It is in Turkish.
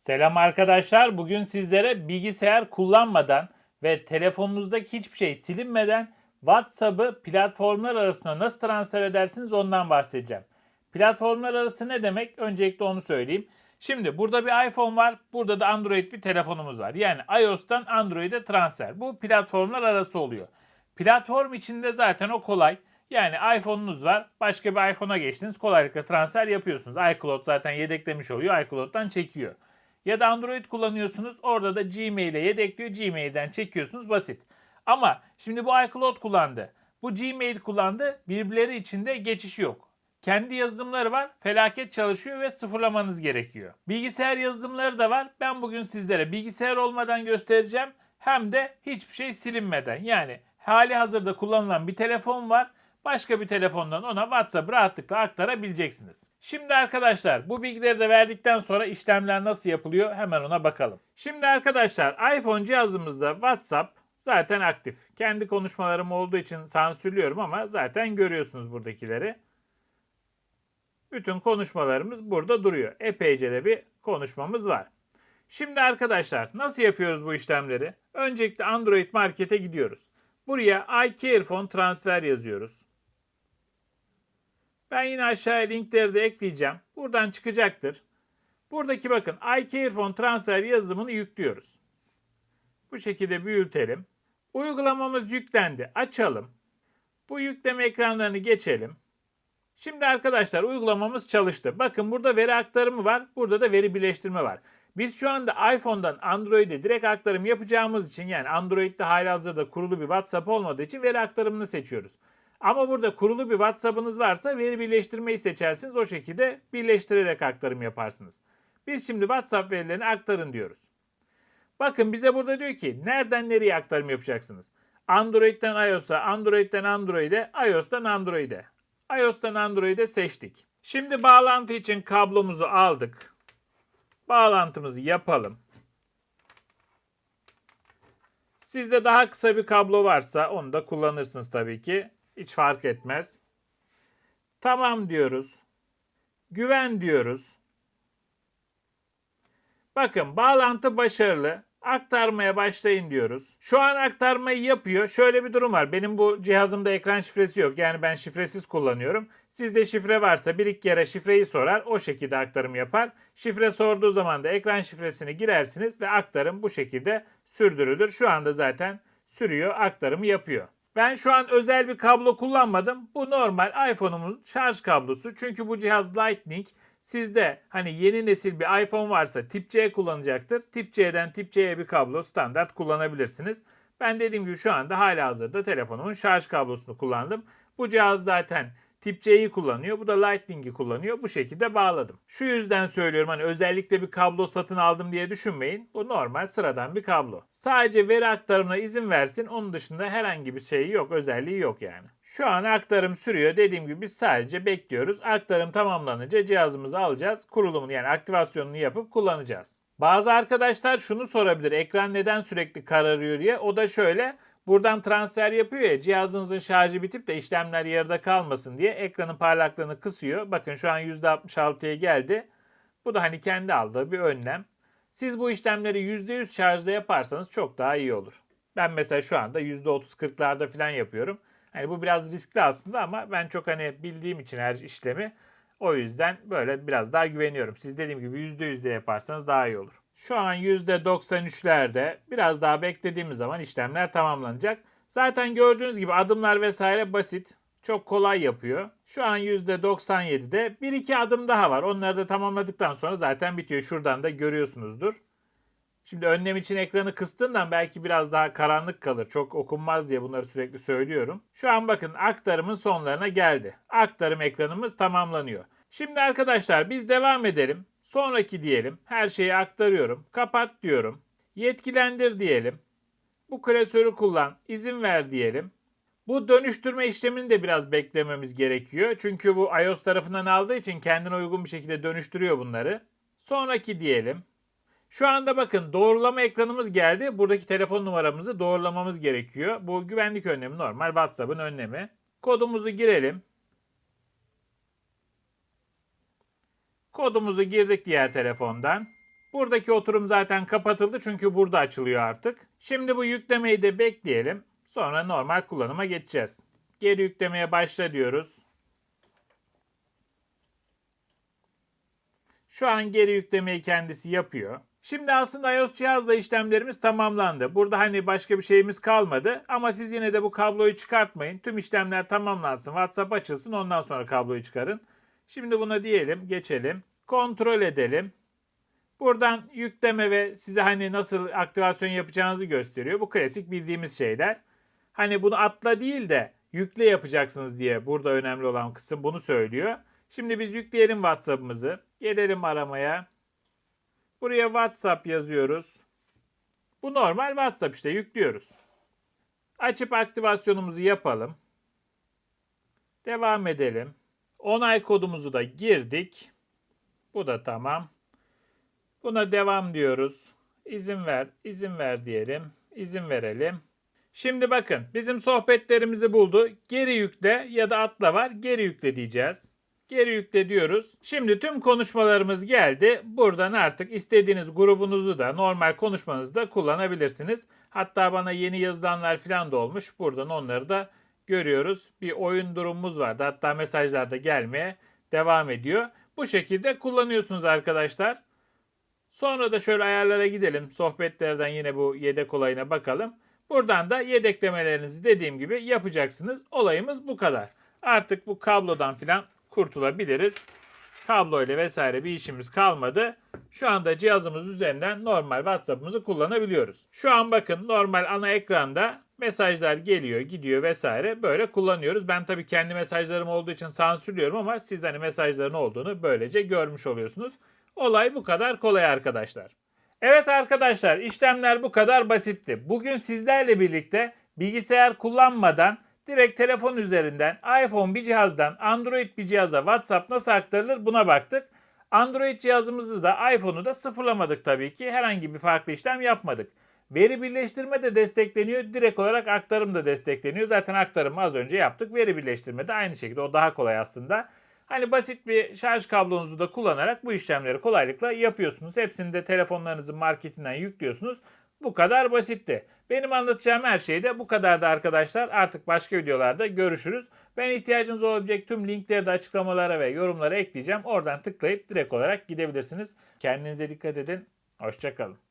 Selam arkadaşlar. Bugün sizlere bilgisayar kullanmadan ve telefonunuzdaki hiçbir şey silinmeden WhatsApp'ı platformlar arasında nasıl transfer edersiniz ondan bahsedeceğim. Platformlar arası ne demek? Öncelikle onu söyleyeyim. Şimdi burada bir iPhone var, burada da Android bir telefonumuz var. Yani iOS'tan Android'e transfer. Bu platformlar arası oluyor. Platform içinde zaten o kolay. Yani iPhone'unuz var, başka bir iPhone'a geçtiniz, kolaylıkla transfer yapıyorsunuz. iCloud zaten yedeklemiş oluyor, iCloud'dan çekiyor. Ya da Android kullanıyorsunuz. Orada da Gmail'e yedekliyor. Gmail'den çekiyorsunuz. Basit. Ama şimdi bu iCloud kullandı. Bu Gmail kullandı. Birbirleri içinde geçiş yok. Kendi yazılımları var. Felaket çalışıyor ve sıfırlamanız gerekiyor. Bilgisayar yazılımları da var. Ben bugün sizlere bilgisayar olmadan göstereceğim. Hem de hiçbir şey silinmeden. Yani hali hazırda kullanılan bir telefon var. Başka bir telefondan ona WhatsApp rahatlıkla aktarabileceksiniz. Şimdi arkadaşlar bu bilgileri de verdikten sonra işlemler nasıl yapılıyor hemen ona bakalım. Şimdi arkadaşlar iPhone cihazımızda WhatsApp zaten aktif. Kendi konuşmalarım olduğu için sansürlüyorum ama zaten görüyorsunuz buradakileri. Bütün konuşmalarımız burada duruyor. Epeyce de bir konuşmamız var. Şimdi arkadaşlar nasıl yapıyoruz bu işlemleri? Öncelikle Android Market'e gidiyoruz. Buraya iCarephone transfer yazıyoruz. Ben yine aşağıya linkleri de ekleyeceğim. Buradan çıkacaktır. Buradaki bakın iCarephone transfer yazılımını yüklüyoruz. Bu şekilde büyütelim. Uygulamamız yüklendi. Açalım. Bu yükleme ekranlarını geçelim. Şimdi arkadaşlar uygulamamız çalıştı. Bakın burada veri aktarımı var. Burada da veri birleştirme var. Biz şu anda iPhone'dan Android'e direkt aktarım yapacağımız için yani Android'de halihazırda kurulu bir WhatsApp olmadığı için veri aktarımını seçiyoruz. Ama burada kurulu bir WhatsApp'ınız varsa veri birleştirmeyi seçersiniz. O şekilde birleştirerek aktarım yaparsınız. Biz şimdi WhatsApp verilerini aktarın diyoruz. Bakın bize burada diyor ki nereden nereye aktarım yapacaksınız? Android'den iOS'a, Android'den Android'e, iOS'tan Android'e. iOS'tan Android'e seçtik. Şimdi bağlantı için kablomuzu aldık. Bağlantımızı yapalım. Sizde daha kısa bir kablo varsa onu da kullanırsınız tabii ki. Hiç fark etmez. Tamam diyoruz. Güven diyoruz. Bakın bağlantı başarılı. Aktarmaya başlayın diyoruz. Şu an aktarmayı yapıyor. Şöyle bir durum var. Benim bu cihazımda ekran şifresi yok. Yani ben şifresiz kullanıyorum. Sizde şifre varsa bir iki kere şifreyi sorar. O şekilde aktarım yapar. Şifre sorduğu zaman da ekran şifresini girersiniz ve aktarım bu şekilde sürdürülür. Şu anda zaten sürüyor, aktarımı yapıyor. Ben şu an özel bir kablo kullanmadım. Bu normal iPhone'umun şarj kablosu. Çünkü bu cihaz Lightning. Sizde hani yeni nesil bir iPhone varsa tip C kullanacaktır. Tip C'den tip C'ye bir kablo standart kullanabilirsiniz. Ben dediğim gibi şu anda hala hazırda telefonumun şarj kablosunu kullandım. Bu cihaz zaten tip C'yi kullanıyor. Bu da Lightning'i kullanıyor. Bu şekilde bağladım. Şu yüzden söylüyorum hani özellikle bir kablo satın aldım diye düşünmeyin. Bu normal sıradan bir kablo. Sadece veri aktarımına izin versin. Onun dışında herhangi bir şeyi yok. Özelliği yok yani. Şu an aktarım sürüyor. Dediğim gibi biz sadece bekliyoruz. Aktarım tamamlanınca cihazımızı alacağız. Kurulumunu yani aktivasyonunu yapıp kullanacağız. Bazı arkadaşlar şunu sorabilir. Ekran neden sürekli kararıyor diye. O da şöyle. Buradan transfer yapıyor ya cihazınızın şarjı bitip de işlemler yarıda kalmasın diye ekranın parlaklığını kısıyor. Bakın şu an %66'ya geldi. Bu da hani kendi aldığı bir önlem. Siz bu işlemleri %100 şarjda yaparsanız çok daha iyi olur. Ben mesela şu anda %30-40'larda falan yapıyorum. Hani bu biraz riskli aslında ama ben çok hani bildiğim için her işlemi o yüzden böyle biraz daha güveniyorum. Siz dediğim gibi %100 de yaparsanız daha iyi olur. Şu an %93'lerde biraz daha beklediğimiz zaman işlemler tamamlanacak. Zaten gördüğünüz gibi adımlar vesaire basit. Çok kolay yapıyor. Şu an %97'de bir iki adım daha var. Onları da tamamladıktan sonra zaten bitiyor. Şuradan da görüyorsunuzdur. Şimdi önlem için ekranı kıstığından belki biraz daha karanlık kalır. Çok okunmaz diye bunları sürekli söylüyorum. Şu an bakın aktarımın sonlarına geldi. Aktarım ekranımız tamamlanıyor. Şimdi arkadaşlar biz devam edelim. Sonraki diyelim. Her şeyi aktarıyorum. Kapat diyorum. Yetkilendir diyelim. Bu klasörü kullan. izin ver diyelim. Bu dönüştürme işlemini de biraz beklememiz gerekiyor. Çünkü bu iOS tarafından aldığı için kendine uygun bir şekilde dönüştürüyor bunları. Sonraki diyelim. Şu anda bakın doğrulama ekranımız geldi. Buradaki telefon numaramızı doğrulamamız gerekiyor. Bu güvenlik önlemi normal WhatsApp'ın önlemi. Kodumuzu girelim. Kodumuzu girdik diğer telefondan. Buradaki oturum zaten kapatıldı çünkü burada açılıyor artık. Şimdi bu yüklemeyi de bekleyelim. Sonra normal kullanıma geçeceğiz. Geri yüklemeye başla diyoruz. Şu an geri yüklemeyi kendisi yapıyor. Şimdi aslında iOS cihazla işlemlerimiz tamamlandı. Burada hani başka bir şeyimiz kalmadı. Ama siz yine de bu kabloyu çıkartmayın. Tüm işlemler tamamlansın. WhatsApp açılsın ondan sonra kabloyu çıkarın. Şimdi buna diyelim geçelim. Kontrol edelim. Buradan yükleme ve size hani nasıl aktivasyon yapacağınızı gösteriyor. Bu klasik bildiğimiz şeyler. Hani bunu atla değil de yükle yapacaksınız diye burada önemli olan kısım bunu söylüyor. Şimdi biz yükleyelim WhatsApp'ımızı. Gelelim aramaya. Buraya WhatsApp yazıyoruz. Bu normal WhatsApp işte yüklüyoruz. Açıp aktivasyonumuzu yapalım. Devam edelim. Onay kodumuzu da girdik. Bu da tamam. Buna devam diyoruz. İzin ver, izin ver diyelim. İzin verelim. Şimdi bakın bizim sohbetlerimizi buldu. Geri yükle ya da atla var. Geri yükle diyeceğiz. Geri yükle diyoruz. Şimdi tüm konuşmalarımız geldi. Buradan artık istediğiniz grubunuzu da normal konuşmanızı da kullanabilirsiniz. Hatta bana yeni yazılanlar falan da olmuş. Buradan onları da görüyoruz. Bir oyun durumumuz vardı. Hatta mesajlar da gelmeye devam ediyor. Bu şekilde kullanıyorsunuz arkadaşlar. Sonra da şöyle ayarlara gidelim. Sohbetlerden yine bu yedek olayına bakalım. Buradan da yedeklemelerinizi dediğim gibi yapacaksınız. Olayımız bu kadar. Artık bu kablodan filan kurtulabiliriz. Kablo ile vesaire bir işimiz kalmadı. Şu anda cihazımız üzerinden normal WhatsApp'ımızı kullanabiliyoruz. Şu an bakın normal ana ekranda mesajlar geliyor, gidiyor vesaire böyle kullanıyoruz. Ben tabii kendi mesajlarım olduğu için sansürlüyorum ama siz hani mesajların olduğunu böylece görmüş oluyorsunuz. Olay bu kadar kolay arkadaşlar. Evet arkadaşlar işlemler bu kadar basitti. Bugün sizlerle birlikte bilgisayar kullanmadan direkt telefon üzerinden iPhone bir cihazdan Android bir cihaza WhatsApp nasıl aktarılır buna baktık. Android cihazımızı da iPhone'u da sıfırlamadık tabii ki. Herhangi bir farklı işlem yapmadık. Veri birleştirme de destekleniyor. Direkt olarak aktarım da destekleniyor. Zaten aktarımı az önce yaptık. Veri birleştirme de aynı şekilde. O daha kolay aslında. Hani basit bir şarj kablonuzu da kullanarak bu işlemleri kolaylıkla yapıyorsunuz. Hepsini de telefonlarınızın marketinden yüklüyorsunuz. Bu kadar basitti. Benim anlatacağım her şey de bu kadardı arkadaşlar. Artık başka videolarda görüşürüz. Ben ihtiyacınız olabilecek tüm linkleri de açıklamalara ve yorumlara ekleyeceğim. Oradan tıklayıp direkt olarak gidebilirsiniz. Kendinize dikkat edin. Hoşçakalın.